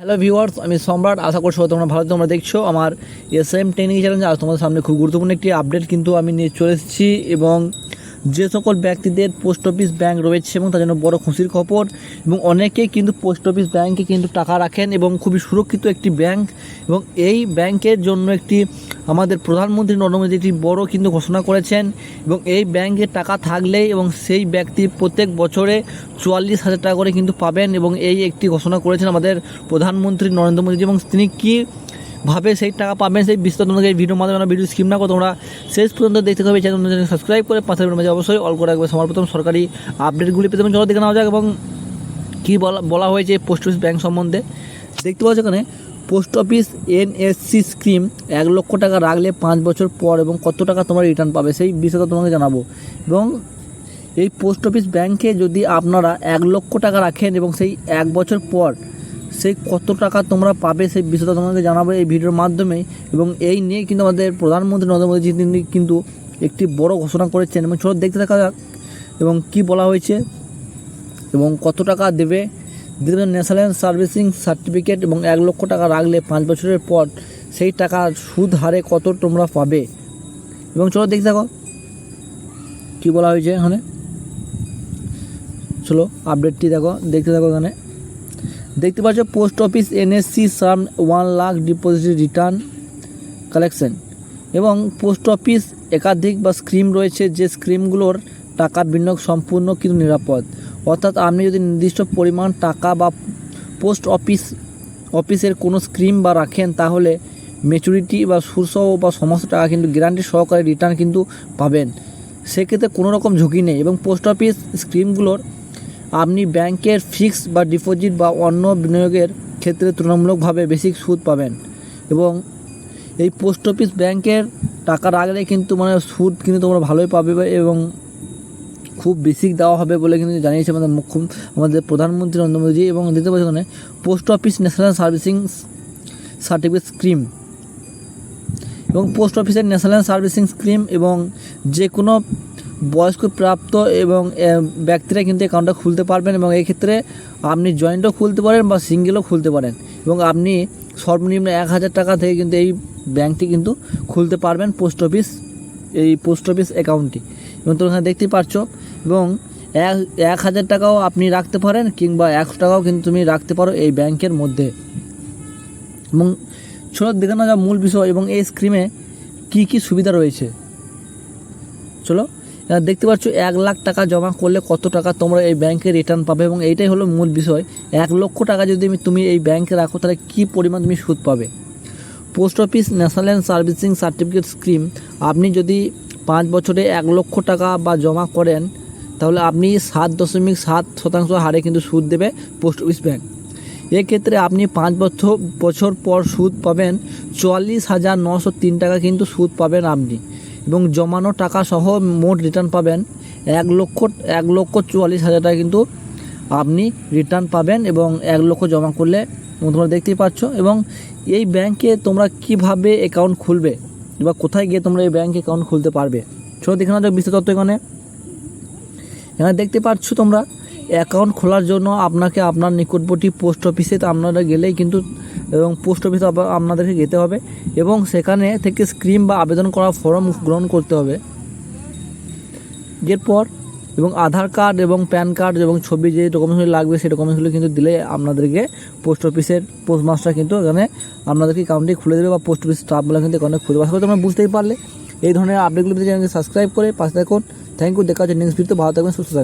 Hello viewers আমি সম্রাট। আশা করছি তোমরা ভালো তোমরা দেখছ আমার এস এম ট্রেনিং চ্যালেঞ্জ আজ তোমাদের সামনে খুব গুরুত্বপূর্ণ একটি আপডেট কিন্তু আমি নিয়ে চলে এসেছি এবং যে সকল ব্যক্তিদের পোস্ট অফিস ব্যাংক রয়েছে এবং তার জন্য বড় খুশির খবর এবং অনেকেই কিন্তু পোস্ট অফিস ব্যাংকে কিন্তু টাকা রাখেন এবং খুবই সুরক্ষিত একটি ব্যাংক এবং এই ব্যাংকের জন্য একটি আমাদের প্রধানমন্ত্রী নরেন্দ্র মোদী একটি বড় কিন্তু ঘোষণা করেছেন এবং এই ব্যাংকে টাকা থাকলেই এবং সেই ব্যক্তি প্রত্যেক বছরে চুয়াল্লিশ হাজার টাকা করে কিন্তু পাবেন এবং এই একটি ঘোষণা করেছেন আমাদের প্রধানমন্ত্রী নরেন্দ্র মোদী এবং তিনি কি ভাবে সেই টাকা পাবেন সেই বিস্তারিত তোমাকে এই ভিডিওর মাধ্যমে ভিডিও স্কিম না করে তোমরা শেষ পর্যন্ত দেখতে হবে চ্যানেল সাবস্ক্রাইব করে পাশের মাঝে অবশ্যই অল করে রাখবে। সবার প্রথম সরকারি আপডেটগুলি পেতে চলো দেখে নেওয়া যাক এবং কী বলা বলা হয়েছে পোস্ট অফিস ব্যাংক সম্বন্ধে। দেখতে পাচ্ছ এখানে পোস্ট অফিস এনএসসি স্কিম এক লক্ষ টাকা রাখলে পাঁচ বছর পর এবং কত টাকা তোমরা রিটার্ন পাবে সেই বিষয়টা তোমাকে জানাব। এবং এই পোস্ট অফিস ব্যাংকে যদি আপনারা এক লক্ষ টাকা রাখেন এবং সেই এক বছর পর সেই কত টাকা তোমরা পাবে সেই বিষয়টা তোমাকে জানাব এই ভিডিওর মাধ্যমে। এবং এই নিয়ে কিন্তু আমাদের প্রধানমন্ত্রী নরেন্দ্র মোদী তিনি কিন্তু একটি বড় ঘোষণা করেছেন। এবং চলো দেখতে থাকা যাক এবং কি বলা হয়েছে এবং কত টাকা দেবে দেবে ন্যাশনাল সার্ভিসিং সার্টিফিকেট এবং এক লক্ষ টাকা রাখলে পাঁচ বছরের পর সেই টাকার সুদ হারে কত তোমরা পাবে? এবং চলো দেখতে থাকো কী বলা হয়েছে এখানে? চলো আপডেটটি দেখো, দেখতে থাকো এখানে। দেখতে পাচ্ছ post office NSC সার্ম one lakh deposit return collection এবং পোস্ট অফিস একাধিক বা স্কিম রয়েছে, যে স্কিমগুলোর টাকা বিনিয়োগ সম্পূর্ণ কিন্তু নিরাপদ। অর্থাৎ আপনি যদি নির্দিষ্ট পরিমাণ টাকা বা পোস্ট অফিস, অফিসের কোনো স্কিম বা রাখেন, তাহলে ম্যাচুরিটি বা সুরসহ বা সমস্ত টাকা কিন্তু গ্যারান্টি সহকারে রিটার্ন কিন্তু পাবেন। সেক্ষেত্রে কোনো রকম ঝুঁকি নেই এবং পোস্ট অফিস স্কিমগুলোর আপনি ব্যাংকের ফিক্সড বা ডিপোজিট বা অন্য বিনিয়োগের ক্ষেত্রে তুলনামূলকভাবে বেশি সুদ পাবেন এবং এই পোস্ট অফিস ব্যাংকের টাকা রাখলে কিন্তু মানে সুদ কিন্তু তোমরা ভালোই পাবে এবং খুব বেশি দেওয়া হবে বলে কিন্তু জানিয়েছে আমাদের মুখ্য, আমাদের প্রধানমন্ত্রী নরেন্দ্র মোদী এবং দিতে পারছে ওখানে post office national servicing certificate scheme. এবং পোস্ট অফিসের ন্যাশনাল সার্ভিসিং স্কিম এবং যে কোনো বয়স্ক প্রাপ্ত এবং ব্যক্তিরা কিন্তু অ্যাকাউন্টটা খুলতে পারবেন এবং এই ক্ষেত্রে আপনি জয়েন্টও খুলতে পারেন বা সিঙ্গেলও খুলতে পারেন এবং আপনি সর্বনিম্ন এক হাজার টাকা থেকে কিন্তু এই ব্যাংকটি কিন্তু খুলতে পারবেন পোস্ট অফিস, এই পোস্ট অফিস অ্যাকাউন্টটি। এবং তোমরা এখানে দেখতেই পারছ। এবং এক এক হাজার টাকাও আপনি রাখতে পারেন কিংবা একশো টাকাও কিন্তু তুমি রাখতে পারো এই ব্যাংকের মধ্যে। এবং চলো দেখে না যা মূল বিষয় এবং এই স্কিমে কী কী সুবিধা রয়েছে। চলো দেখতে পাচ্ছ এক লাখ টাকা জমা করলে কত টাকা তোমরা এই ব্যাংকে রিটার্ন পাবে এবং এইটাই হলো মূল বিষয়। এক লক্ষ টাকা যদি তুমি এই ব্যাংকে রাখো, তাহলে কী পরিমাণ তুমি সুদ পাবে? Post office, national servicing certificate scheme, আপনি যদি পাঁচ বছরে এক লক্ষ টাকা বা জমা করেন, তাহলে আপনি সাত দশমিক সাত শতাংশ হারে কিন্তু সুদ দেবে পোস্ট অফিস ব্যাংক। এক্ষেত্রে আপনি পাঁচ বছর বছর পর সুদ পাবেন চুয়াল্লিশ হাজার নশো তিন টাকা কিন্তু সুদ পাবেন আপনি। এবং জমানো টাকা সহ মোট রিটার্ন পাবেন এক লক্ষ এক লক্ষ চুয়াল্লিশ হাজার টাকা কিন্তু আপনি রিটার্ন পাবেন এবং এক লক্ষ জমা করলে তোমরা দেখতেই পাচ্ছ। এবং এই ব্যাংকে তোমরা কীভাবে অ্যাকাউন্ট খুলবে? বা কোথায় গিয়ে তোমরা এই ব্যাঙ্ক অ্যাকাউন্ট খুলতে পারবে? চলো দেখে নাও বিস্তারিত এখানে। এখানে দেখতে পাচ্ছ তোমরা অ্যাকাউন্ট খোলার জন্য আপনাকে আপনার নিকটবর্তী পোস্ট অফিসে আপনারা গেলেই কিন্তু, এবং পোস্ট অফিসে আপনাদেরকে যেতে হবে, এবং সেখানে থেকে স্ক্রিম বা আবেদন করা ফর্ম গ্রহণ করতে হবে। এরপর এবং আধার কার্ড এবং প্যান কার্ড এবং ছবি যে ডকুমেন্টসগুলো লাগবে, সেই ডকুমেন্টসগুলো কিন্তু দিলে আপনাদেরকে পোস্ট অফিসের পোস্ট মাস্টার কিন্তু এখানে আপনাদেরকে কাউন্টি খুলে দেবে বা পোস্ট অফিস স্টাফগুলো কিন্তু এখানে খুলে দেবে আশা তোমরা বুঝতেই পারলে। এই ধরনের আপডেটগুলো চ্যানেলকে সাবস্ক্রাইব করে পাশে থাকুন। থ্যাংক ইউ দেখা হচ্ছে নেক্সট ভিডিওতে ভালো থাকবেন, সুস্থ থাকবেন।